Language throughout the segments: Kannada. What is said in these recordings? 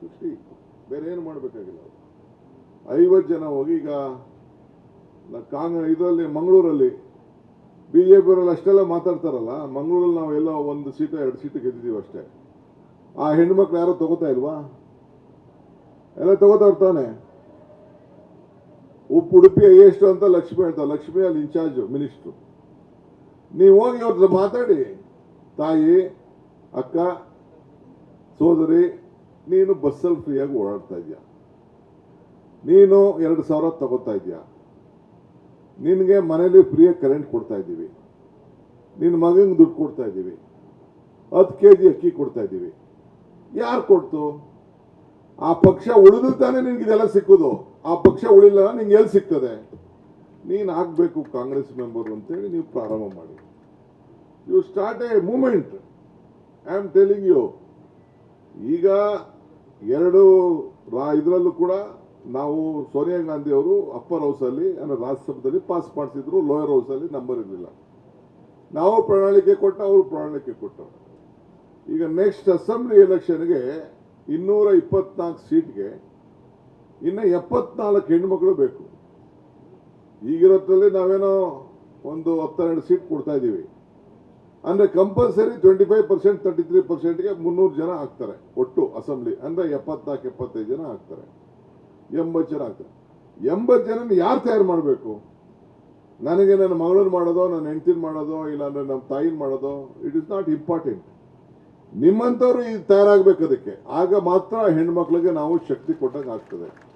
ಫಿಫ್ಟಿ ಬೇರೆ ಏನು ಮಾಡಬೇಕಾಗಿಲ್ಲ ಐವತ್ತು ಜನ ಹೋಗಿ ಈಗ ಕಾಂಗ್ರೆಸ್ ಇದರಲ್ಲಿ ಮಂಗಳೂರಲ್ಲಿ ಬಿ ಜೆ ಪಿಯವರಲ್ಲಿ ಅಷ್ಟೆಲ್ಲ ಮಾತಾಡ್ತಾರಲ್ಲ, ಮಂಗಳೂರಲ್ಲಿ ನಾವೆಲ್ಲ ಒಂದು ಸೀಟು, ಎರಡು ಸೀಟು ಗೆದ್ದಿದ್ದೀವಿ ಅಷ್ಟೇ. ಆ ಹೆಣ್ಮಕ್ಳು ಯಾರೋ ತಗೋತಾ ಇಲ್ವಾ? ಎಲ್ಲ ತಗೋತಾ ಇರ್ತಾನೆ ಉಪ್ಪು, ಉಡುಪಿ ಎಷ್ಟು ಅಂತ ಲಕ್ಷ್ಮಿ ಹೇಳ್ತಾ ಲಕ್ಷ್ಮಿ ಅಲ್ಲಿ ಇನ್ಚಾರ್ಜ್, ಮಿನಿಸ್ಟ್ರು. ನೀವು ಹೋಗಿ ಅವ್ರ ಮಾತಾಡಿ. ತಾಯಿ, ಅಕ್ಕ, ಸೋದರಿ ನೀನು ಬಸ್ಸಲ್ಲಿ ಫ್ರೀಯಾಗಿ ಓಡಾಡ್ತಾ ಇದೆಯಾ ನೀನು ಎರಡು ಸಾವಿರ ತಗೋತಾ ಇದೆಯಾ ನಿನಗೆ ಮನೇಲಿ ಫ್ರೀಯಾಗಿ ಕರೆಂಟ್ ಕೊಡ್ತಾ ಇದ್ದೀವಿ. ನಿನ್ನ ಮಗಂಗೆ ದುಡ್ಡು ಕೊಡ್ತಾ ಇದ್ದೀವಿ. ಹತ್ತು ಕೆ ಜಿ ಅಕ್ಕಿ ಕೊಡ್ತಾ ಇದ್ದೀವಿ. ಯಾರು ಕೊಡ್ತು? ಆ ಪಕ್ಷ ಉಳಿದು ತಾನೇ ನಿನ್ಗೆ ಇದೆಲ್ಲ ಸಿಕ್ಕುದು. ಆ ಪಕ್ಷ ಉಳಿಲ್ಲ ನಿಂಗೆ ಎಲ್ಲಿ ಸಿಗ್ತದೆ? ನೀನು ಆಗ್ಬೇಕು ಕಾಂಗ್ರೆಸ್ ಮೆಂಬರ್ ಅಂತೇಳಿ ನೀವು ಪ್ರಾರಂಭ ಮಾಡಿ. You start a moment I am telling you ಈಗ ಎರಡು ರಾ- ಇದರಲ್ಲೂ ಕೂಡ ನಾವು ಸೋನಿಯಾ ಗಾಂಧಿ ಅವರು ಅಪ್ಪರ್ ಹೌಸಲ್ಲಿ ಅಂದ್ರೆ ರಾಜ್ಯಸಭೆಯಲ್ಲಿ ಪಾಸ್ ಮಾಡಿಸಿದ್ರು ಲೋಯರ್ ಹೌಸಲ್ಲಿ ನಂಬರ್ ಇರಲಿಲ್ಲ. ನಾವು ಪ್ರಣಾಳಿಕೆ ಕೊಟ್ಟ ಅವರು ಪ್ರಣಾಳಿಕೆ ಕೊಟ್ಟರು. ಈಗ ನೆಕ್ಸ್ಟ್ ಅಸೆಂಬ್ಲಿ ಎಲೆಕ್ಷನ್ಗೆ ಇನ್ನೂರ ಇಪ್ಪತ್ನಾಲ್ಕು ಸೀಟ್ಗೆ ಇನ್ನು ಎಪ್ಪತ್ನಾಲ್ಕು ಹೆಣ್ಮಕ್ಳು ಬೇಕು. ಈಗಿರೋದ್ರಲ್ಲಿ ನಾವೇನೋ ಒಂದು ಹತ್ತೆರಡು ಸೀಟ್ ಕೊಡ್ತಾ ಇದ್ದೀವಿ. ಅಂದ್ರೆ compulsory twenty five percent thirty three ಪರ್ಸೆಂಟ್ಗೆ ಮುನ್ನೂರು ಜನ ಆಗ್ತಾರೆ ಒಟ್ಟು ಅಸೆಂಬ್ಲಿ. ಅಂದ್ರೆ ಎಪ್ಪತ್ನಾಲ್ಕು, ಎಪ್ಪತ್ತೈದು ಜನ ಆಗ್ತಾರೆ. ಎಂಬತ್ತು ಜನ ಆಗ್ತಾರೆ. ಎಂಬತ್ತು ಜನ ಯಾರು ತಯಾರು ಮಾಡಬೇಕು? ನನಗೆ ನನ್ನ ಮಗಳನ್ನ ಮಾಡೋದೋ, ನನ್ನ ಹೆಂಡತಿನ ಮಾಡೋದೋ ಇಲ್ಲ ಅಂದ್ರೆ ನಮ್ಮ ತಾಯಿನ ಮಾಡೋದೋ ಇಟ್ ಇಸ್ ನಾಟ್ ಇಂಪಾರ್ಟೆಂಟ್ ನಿಮ್ಮಂಥವ್ರು ಇದು ತಯಾರಾಗಬೇಕು ಅದಕ್ಕೆ. ಆಗ ಮಾತ್ರ ಹೆಣ್ಮಕ್ಳಿಗೆ ನಾವು ಶಕ್ತಿ ಕೊಟ್ಟಂಗೆ ಆಗ್ತದೆ.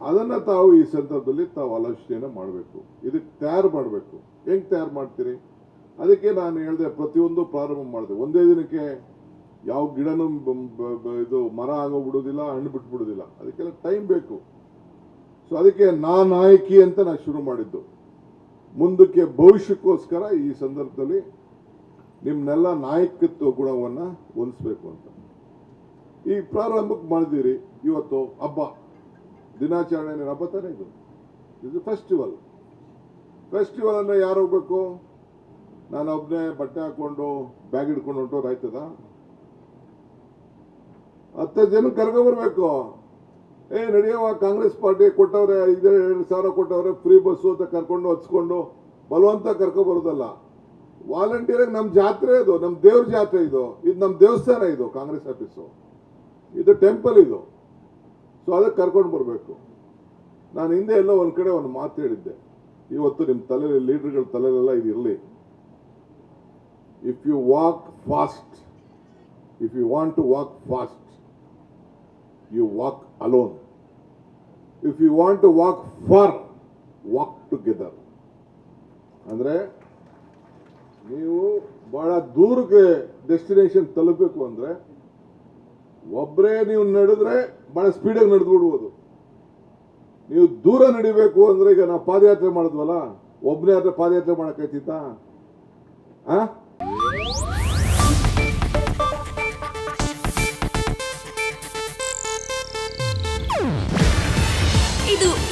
ಅದನ್ನ ತಾವು ಈ ಸಂದರ್ಭದಲ್ಲಿ ತಾವು ಆಲೋಚನೆಯನ್ನು ಮಾಡಬೇಕು. ಇದಕ್ಕೆ ತಯಾರು ಮಾಡಬೇಕು. ಹೆಂಗ್ ತಯಾರು ಮಾಡ್ತೀರಿ? ಅದಕ್ಕೆ ನಾನು ಹೇಳಿದೆ, ಪ್ರತಿಯೊಂದು ಪ್ರಾರಂಭ ಮಾಡಿದೆ. ಒಂದೇ ದಿನಕ್ಕೆ ಯಾವ ಗಿಡನೂ ಇದು ಮರ ಆಗೋಗ್ಬಿಡೋದಿಲ್ಲ ಹಣ್ಣು ಬಿಟ್ಬಿಡೋದಿಲ್ಲ ಅದಕ್ಕೆಲ್ಲ ಟೈಮ್ ಬೇಕು. ಸೊ ಅದಕ್ಕೆ ನಾ ನಾಯಕಿ ಅಂತ ನಾನು ಶುರು ಮಾಡಿದ್ದು. ಮುಂದಕ್ಕೆ ಭವಿಷ್ಯಕ್ಕೋಸ್ಕರ ಈ ಸಂದರ್ಭದಲ್ಲಿ ನಿಮ್ಮನ್ನೆಲ್ಲ ನಾಯಕತ್ವ ಗುಣವನ್ನ ಹೊಂದಿಸ್ಬೇಕು ಅಂತ. ಈ ಪ್ರಾರಂಭಕ್ಕೆ ಮಾಡಿದಿರಿ ಇವತ್ತು ಹಬ್ಬ. ದಿನಾಚರಣೆ ಹಬ್ಬ ತಾನೇ ಇದು. ಇದು ಫೆಸ್ಟಿವಲ್ ಫೆಸ್ಟಿವಲ್ ಅಂದ್ರೆ ಯಾರು ಹೋಗ್ಬೇಕು? ನಾನು ಒಬ್ಬನೇ ಬಟ್ಟೆ ಹಾಕೊಂಡು ಬ್ಯಾಗ್ ಹಿಡ್ಕೊಂಡು ಹೊಂಟೋರು ಆಯ್ತದ? ಹತ್ತು ಜನ ಕರ್ಕೊಬರ್ಬೇಕು ಏ ನಡೆಯುವ ಕಾಂಗ್ರೆಸ್ ಪಾರ್ಟಿ ಕೊಟ್ಟವ್ರೆ, ಐದು, ಎರಡು ಸಾವಿರ ಕೊಟ್ಟವ್ರೆ ಫ್ರೀ ಬಸ್ಸು ಅಂತ ಕರ್ಕೊಂಡು ಹಚ್ಕೊಂಡು ಬಲವಂತ ಕರ್ಕೊಬರೋದಲ್ಲ ವಾಲಂಟಿಯರ್ ನಮ್ಮ ಜಾತ್ರೆ ಇದು ನಮ್ಮ ದೇವ್ರ ಜಾತ್ರೆ ಇದು. ಇದು ನಮ್ಮ ದೇವಸ್ಥಾನ ಇದು, ಕಾಂಗ್ರೆಸ್ ಆಫೀಸು ಇದು ಟೆಂಪಲ್ ಇದು. ಸೊ ಅದಕ್ಕೆ ಕರ್ಕೊಂಡು ಬರಬೇಕು. ನಾನು ಹಿಂದೆ ಎಲ್ಲೋ ಒಂದು ಕಡೆ ಒಂದು ಮಾತು ಹೇಳಿದ್ದೆ. ಇವತ್ತು ನಿಮ್ಮ ತಲೆಯಲ್ಲಿ ಲೀಡರ್ಗಳ ತಲೆಯಲ್ಲೆಲ್ಲ ಇದು ಇರಲಿ. If you walk fast if you want to walk fast you walk alone if you want to walk far walk together. ಅಂದರೆ ನೀವು ಭಾಳ ದೂರಕ್ಕೆ ಡೆಸ್ಟಿನೇಷನ್ ತಲುಪಬೇಕು ಅಂದರೆ ಒಬ್ಬರೇ ನೀವು ನಡೆದ್ರೆ ಭಾಳ ಸ್ಪೀಡಾಗಿ ನಡೆದುಬಿಡ್ಬೋದು ನೀವು ದೂರ ನಡಿಬೇಕು ಅಂದರೆ ಈಗ ನಾವು ಪಾದಯಾತ್ರೆ ಮಾಡಿದ್ವಲ್ಲ ಒಬ್ಬನೇ ಆದರೆ ಪಾದಯಾತ್ರೆ ಮಾಡಕ್ಕಾಯ್ತಿತ್ತಾ ಆ?